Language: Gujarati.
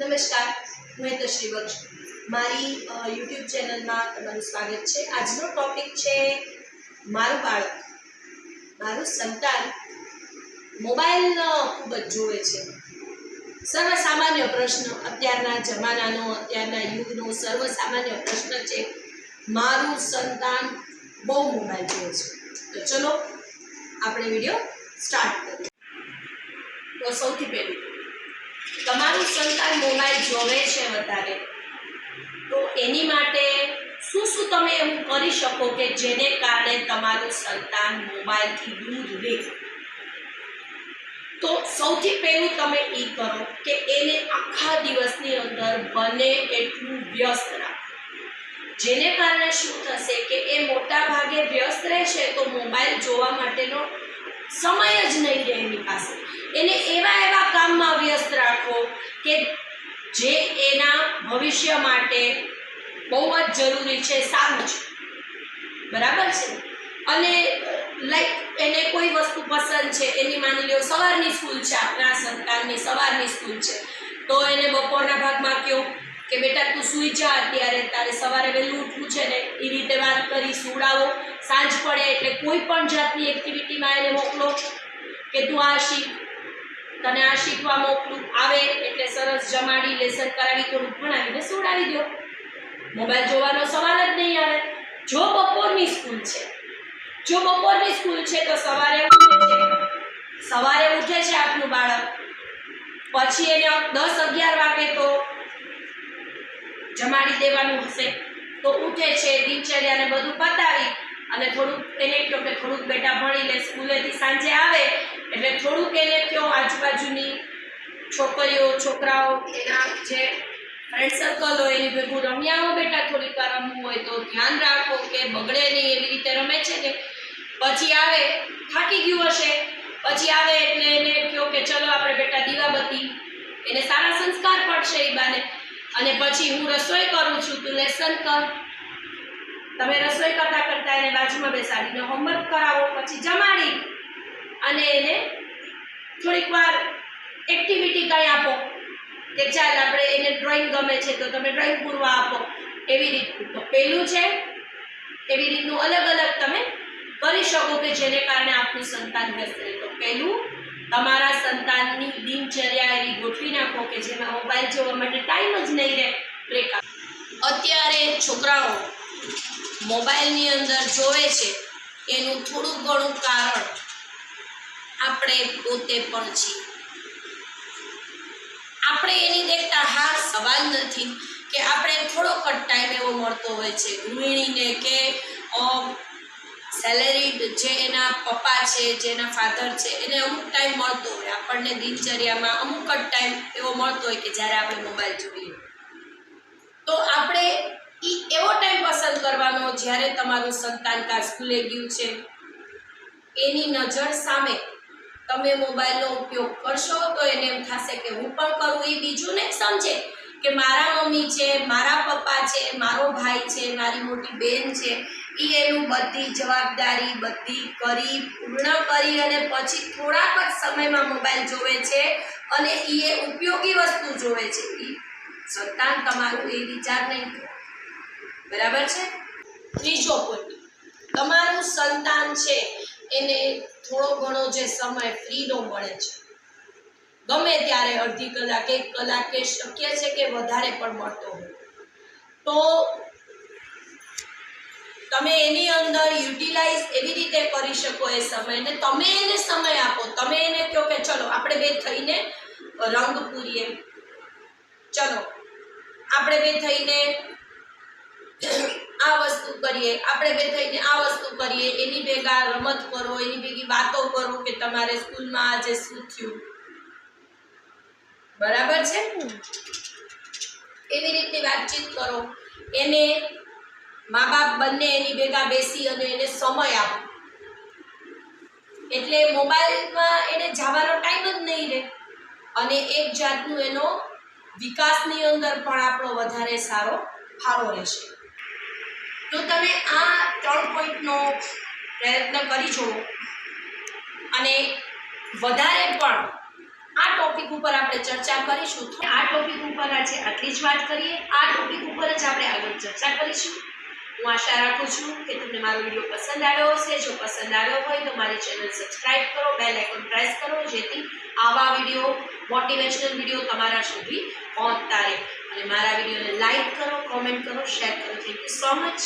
નમસ્કાર હું હેતશ્રી બક્ષ મારી યુટ્યુબ ચેનલમાં તમારું સ્વાગત છે. આજનો ટોપિક છે મારું બાળક. મારું સંતાન મોબાઈલ ખૂબ જ જોવે છે. સર્વસામાન્ય પ્રશ્ન અત્યારના જમાનાનો, અત્યારના યુગનો સર્વસામાન્ય પ્રશ્ન છે, મારું સંતાન બહુ મોબાઈલ જોવે છે. તો ચલો, આપણે વીડિયો સ્ટાર્ટ કરીએ. તો સૌથી પહેલું તમારું સંતાન મોબાઈલ જોવે છે વધારે. તો એની માટે શું શું તમે એવું કરી શકો કે જેને કારણે તમારું સંતાન મોબાઈલથી દૂર રહે? તો સૌથી પહેલું તમે એ કરો કે એને આખા દિવસની અંદર બને એટલું વ્યસ્ત રાખો. જેને કારણે શું થશે કે એ મોટા ભાગે વ્યસ્ત રહેશે તો મોબાઈલ જોવા માટેનો સમય જ નહીં રહે એની પાસે. એને એવા એવા કામમાં વ્યસ્ત રાખો કે જે એના ભવિષ્ય માટે બહુ જ જરૂરી છે, સારું છે. બરાબર છે? અને લાઈક એને કોઈ વસ્તુ પસંદ છે, એની માની લો સવારની સ્કૂલ છે, આપણા સંતાનની સવારની સ્કૂલ છે, તો એને બપોરના ભાગમાં કહો કે બેટા તું સૂઈ જા અત્યારે, તારે સવારે વહેલું ઉઠવું છે ને, એ રીતે વાત કરી સુડાવો સાંજ પડે એટલે કોઈ પણ જાતની એક્ટિવિટીમાં એને મોકલો કે તું આ શીખ તને આ શીખવા મોકલું. આવે એટલે સરસ જમાડી, લેસન કરાવી થોડું ભણાવીને સુડાવી દો. મોબાઈલ જોવાનો સવાલ જ નહીં આવે. જો બપોરની સ્કૂલ છે, જો બપોરની સ્કૂલ છે તો સવારે ઉઠે છે. સવારે ઉઠે છે આપનું બાળક. પછી એને દસ અગિયાર વાગે તો જમાડી દેવાનું હશે. તો ઉઠે છે, દિનચર્યાને બધું પતાવી અને થોડુંક એને કહો કે થોડુંક બેટા ભણી લે, સ્કૂલેથી સાંજે આવે એટલે થોડુંક એને કયો આજુબાજુની છોકરીઓ, છોકરાઓ, એના જે ફ્રેન્ડ સર્કલ હોય, એની ભેગું રમ્યા હો બેટા, થોડીક વાર રમવું હોય તો ધ્યાન રાખો કે બગડે નહીં, એવી રીતે રમે છે ને. પછી આવે, થાકી ગયું હશે, પછી આવે એટલે એને કહો કે ચલો આપણે બેટા દીવાબત્તી. એને સારા સંસ્કાર પડશે એ બાને. અને પછી હું રસોઈ કરું છું, તું લેસન કર. તમે રસોઈ કરતાં કરતાં એને બાજુમાં બેસાડીને હોમવર્ક કરાવો, પછી જમાડી. અને એને થોડીક વાર એક્ટિવિટી કંઈ આપો. કે ચાલ આપણે એને ડ્રોઈંગ ગમે છે તો તમે ડ્રોઈંગ પૂરવા આપો. એવી રીતનું. તો પહેલું છે, એવી રીતનું અલગ અલગ તમે કરી શકો કે જેને કારણે આપનું સંતાન વ્યસ્ત રહે. તો પહેલું તમારા સંતાનની દિનચર્યા એવી ગોઠવી નાખો કે જેમાં મોબાઈલ જોવા માટે ટાઈમ જ નહીં રહે. રેખા અત્યારે છોકરાઓ મોબાઈલની અંદર જોવે છે. એનું થોડું ઘણું કારણ આપણે પોતે પણ છીએ. આપણે એની દેખતા હા સવાલ નથી કે આપણે થોડોક જ ટાઈમ એવો મળતો હોય છે. ગૃહિણીને કે સેલેરીડ જે એના પપ્પા છે, જે એના ફાધર છે, એને અમુક ટાઈમ મળતો હોય. આપણને દિનચર્યામાં અમુક જ ટાઈમ એવો મળતો હોય કે જ્યારે આપણે મોબાઈલ જોઈએ તો આપણે એ એવો ટાઈમ પસંદ કરવાનો જ્યારે તમારું સંતાન કા સ્કૂલે ગયું છે. એની નજર સામે તમે મોબાઈલનો ઉપયોગ કરશો તો એને એમ થશે કે હું પણ કરું, એ બીજું ને સમજે કે મારા મમ્મી છે, મારા પપ્પા છે, મારો ભાઈ છે, મારી મોટી બેન છે એ એનું બધી જવાબદારી બધી કરી, પૂર્ણ કરી અને પછી થોડાક જ સમયમાં મોબાઈલ જોવે છે અને એ ઉપયોગી વસ્તુ જોવે છે. એ સંતાન તમારું એ વિચાર નહીં. બરાબર છે? ત્રીજો પોઈન્ટ તમારું સંતાન છે. એને થોડો ઘણો જે સમય ફ્રીનો મળે છે. ગમે ત્યારે અડધી કલાક, એક કલાક કે શક્ય છે કે વધારે પણ મળતો હોય. તો તમે એની અંદર યુટિલાઇઝ એવી રીતે કરી શકો એ સમયને તમે એને સમય આપો. તમે એને કહો કે ચલો, આપણે બે થઈને રંગ પૂરીએ. ચલો, આપણે બે થઈને આ વસ્તુ કરીએ, આપણે બે થઈને આ વસ્તુ કરીએ, એની ભેગા રમત કરો, એની ભેગી વાતો કરો કે તમારે સ્કૂલમાં આજે શું થયું. બરાબર છે? એવી રીતની વાતચીત કરો. એને મા બાપ બંને એની ભેગા બેસી અને એને સમય આપો. એટલે મોબાઈલમાં એને જવાનો ટાઈમ જ નહીં રહે. અને એક જાતનું એનો વિકાસની અંદર પણ આપણો વધારે સારો ફાળો રહેશે. તો તમે આ ત્રણ પોઈન્ટનો પ્રયત્ન કરી જુઓ અને વધારે પણ આ ટોપિક ઉપર આપણે ચર્ચા કરીશું. આ ટોપિક ઉપર આજે આટલી જ વાત કરીએ. આ ટોપિક ઉપર જ આપણે આગળ ચર્ચા કરીશું. હું આશા રાખું છું કે તમને મારો વીડિયો પસંદ આવ્યો હશે. જો પસંદ આવ્યો હોય તો મારી ચેનલ સબસ્ક્રાઇબ કરો, બેલ આઇકોન પ્રેસ કરો, જેથી આવા વીડિયો મોટિવેશનલ વીડિયો તમારા સુધી પહોંચતા રહે. અને મારા વિડીયોને લાઇક કરો, કોમેન્ટ કરો, શેર કરો. Thank you so much